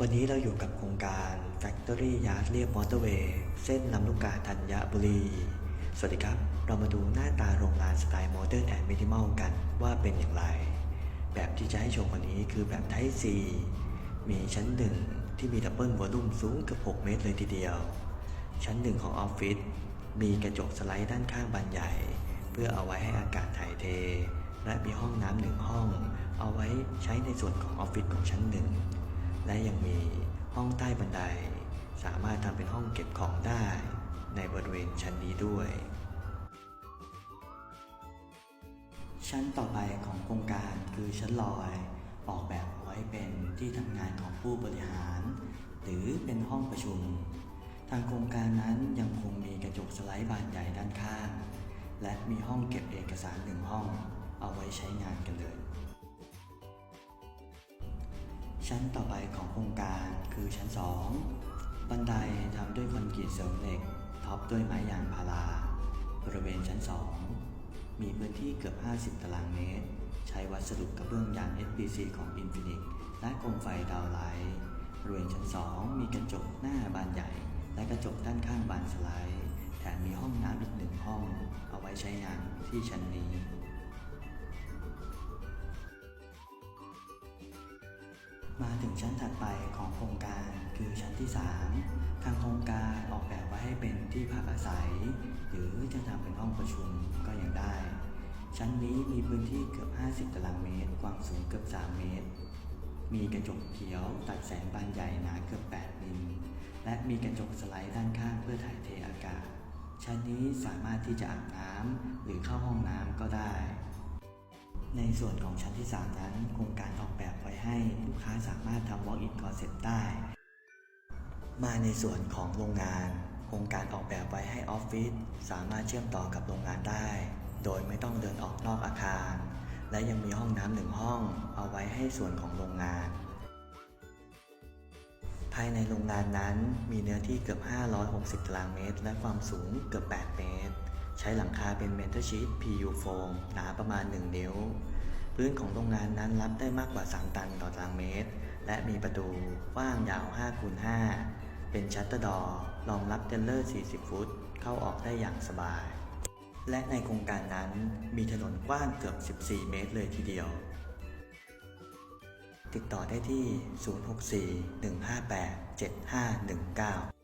วันนี้เราอยู่กับโครงการ Factory Yard เรียบมอเตอร์เวย์เส้นลำลูกกาธัญบุรี สวัสดีครับ เรามาดูหน้าตาโรงงานสไตล์โมเดิร์นแอนด์มินิมอลกันว่าเป็นอย่างไร แบบที่จะให้ชมวันนี้คือแบบ Type C มีชั้นหนึ่งที่มีดับเบิลวอลลุ่มสูงเกือบ 6 เมตรเลยทีเดียว ชั้นหนึ่งของออฟฟิศมีกระจกสไลด์ด้านข้างบานใหญ่ เพื่อเอาไว้ให้อากาศถ่ายเท และมีห้องน้ำหนึ่งห้อง เอาไว้ใช้ในส่วนของออฟฟิศของชั้นหนึ่ง และยังมีห้องใต้บันได สามารถทำเป็นห้องเก็บของได้ในบริเวณชั้นนี้ด้วย ชั้นต่อไปของโครงการคือชั้นลอย ออกแบบไว้เป็นที่ทำงานของผู้บริหาร หรือเป็นห้องประชุม ทางโครงการนั้นยังคงมีกระจกสไลด์บานใหญ่ด้านข้าง และมีห้องเก็บเอกสารหนึ่งห้อง เอาไว้ใช้งานกันเลย ชั้นต่อไปของโครงการคือชั้น 2 บันไดทำด้วยคอนกรีตเสริมเหล็ก ท็อปด้วยไม้ยางพารา บริเวณชั้น 2 มีพื้นที่เกือบ 50 ตารางเมตร ใช้วัสดุกระเบื้องยาง SPC ของ Infinix และโคมไฟดาวไลท์บริเวณชั้น 2 มีกระจกหน้าบานใหญ่ และกระจกด้านข้างบานสไลด์ แถมมีห้องน้ำอีกหนึ่งห้อง เอาไว้ใช้งานที่ชั้นนี้ มาถึงชั้นถัดไปของโครงการคือชั้นที่ 3 ทางโครงการออกแบบไว้ให้เป็นที่พักอาศัย หรือจะทำเป็นห้องประชุมก็ยังได้ ชั้นนี้มีพื้นที่เกือบ 50 ตารางเมตร ความสูงเกือบ 3 เมตร มีกระจกเขียวตัดแสงบานใหญ่หนาเกือบ 8 มิล และมีกระจกสไลด์ด้านข้างเพื่อถ่ายเทอากาศ ชั้นนี้สามารถที่จะอาบน้ำหรือเข้าห้องน้ำก็ได้ ในส่วนของชั้นที่ 3 นั้น โครงการออกแบบไว้ให้ลูกค้าสามารถทำ walk-in closet ได้ มาในส่วนของโรงงาน โครงการออกแบบไว้ให้ออฟฟิศสามารถเชื่อมต่อกับโรงงานได้ โดยไม่ต้องเดินออกนอกอาคาร และยังมีห้องน้ำหนึ่งห้อง เอาไว้ให้ส่วนของโรงงาน ภายในโรงงานนั้นมีเนื้อที่เกือบ 560 ตารางเมตร และความสูงเกือบ 8 เมตร ใช้หลังคาเป็นเมทัลชีต PU โฟมหนาประมาณ 1 นิ้ว พื้นของโรงงานนั้นรับได้มากกว่า 3 ตันต่อตารางเมตร และมีประตูกว้างยาว5คูณ5เป็นชัตเตอร์ดอร์รองรับเทรลเลอร์ 40 ฟุต เข้าออกได้อย่างสบาย และในโครงการนั้นมีถนนกว้างเกือบ 14 เมตรเลยทีเดียว ติดต่อได้ที่ 064 158 7519